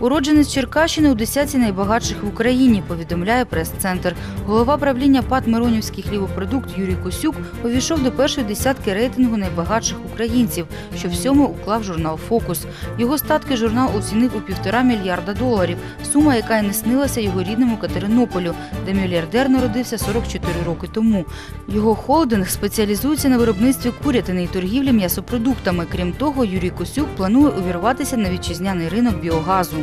Уродженець Черкащини у десятці найбагатших в Україні, повідомляє прес-центр. Голова правління ПАТ Миронівський хлібопродукт Юрій Косюк увійшов до першої десятки рейтингу найбагатших українців, що в сьому уклав журнал Фокус. Його статки журнал оцінив у півтора мільярда доларів, сума, яка й не снилася його рідному Катеринополю, де мільярдер народився 44 роки тому. Його холдинг спеціалізується на виробництві курятини і торгівлі м'ясопродуктами. Крім того, Юрій Косюк планує увірватися на вітчизняний ринок біогазу.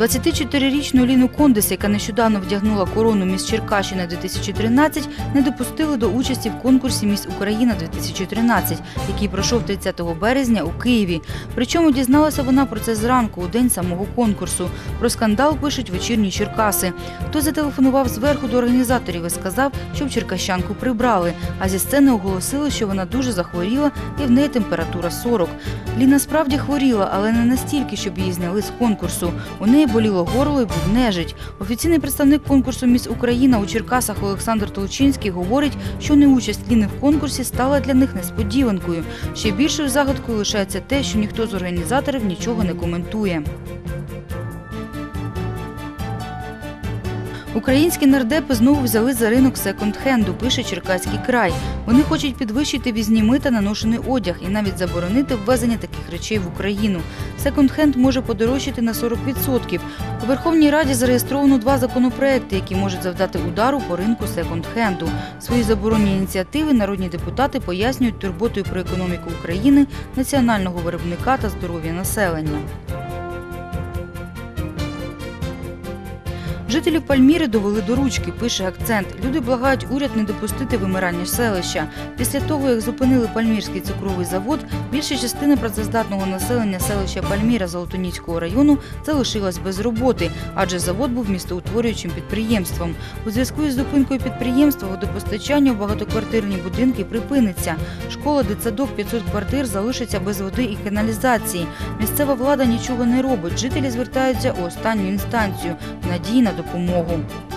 24-річну Ліну Кондес, яка нещодавно вдягнула корону міс Черкащини 2013, не допустили до участі в конкурсі Міс Україна 2013, який пройшов 30 березня у Києві. Причому дізналася вона про це зранку, у день самого конкурсу. Про скандал пишуть вечірні Черкаси. Хтось зателефонував зверху до організаторів і сказав, щоб черкащанку прибрали. А зі сцени оголосили, що вона дуже захворіла і в неї температура 40. Ліна справді хворіла, але не настільки, щоб її зняли з конкурсу. У неї боліло горло і був. Офіційний представник конкурсу Міс Україна у Черкасах Олександр Толчинський говорить, що неучасть Ліни в конкурсі стала для них несподіванкою. Ще більшою загадкою лишається те, що ніхто з організаторів нічого не коментує. Українські нардепи знову взяли за ринок секонд-хенду, пише Черкаський край. Вони хочуть підвищити візні мита на ношений одяг і навіть заборонити ввезення таких речей в Україну. Секонд-хенд може подорожчати на 40%. У Верховній Раді зареєстровано два законопроекти, які можуть завдати удару по ринку секонд-хенду. Свої заборонні ініціативи народні депутати пояснюють турботою про економіку України, національного виробника та здоров'я населення. Жителів Пальміри довели до ручки, пише акцент. Люди благають уряд не допустити вимирання селища. Після того, як зупинили Пальмірський цукровий завод, більша частина працездатного населення селища Пальміра Золотоніцького району залишилась без роботи, адже завод був містоутворюючим підприємством. У зв'язку із зупинкою підприємства водопостачання у багатоквартирні будинки припиниться. Школа, дитсадок 500 квартир залишиться без води і каналізації. Місцева влада нічого не робить. Жителі звертаються у останню інстанцію надії на допомогу. 红魔红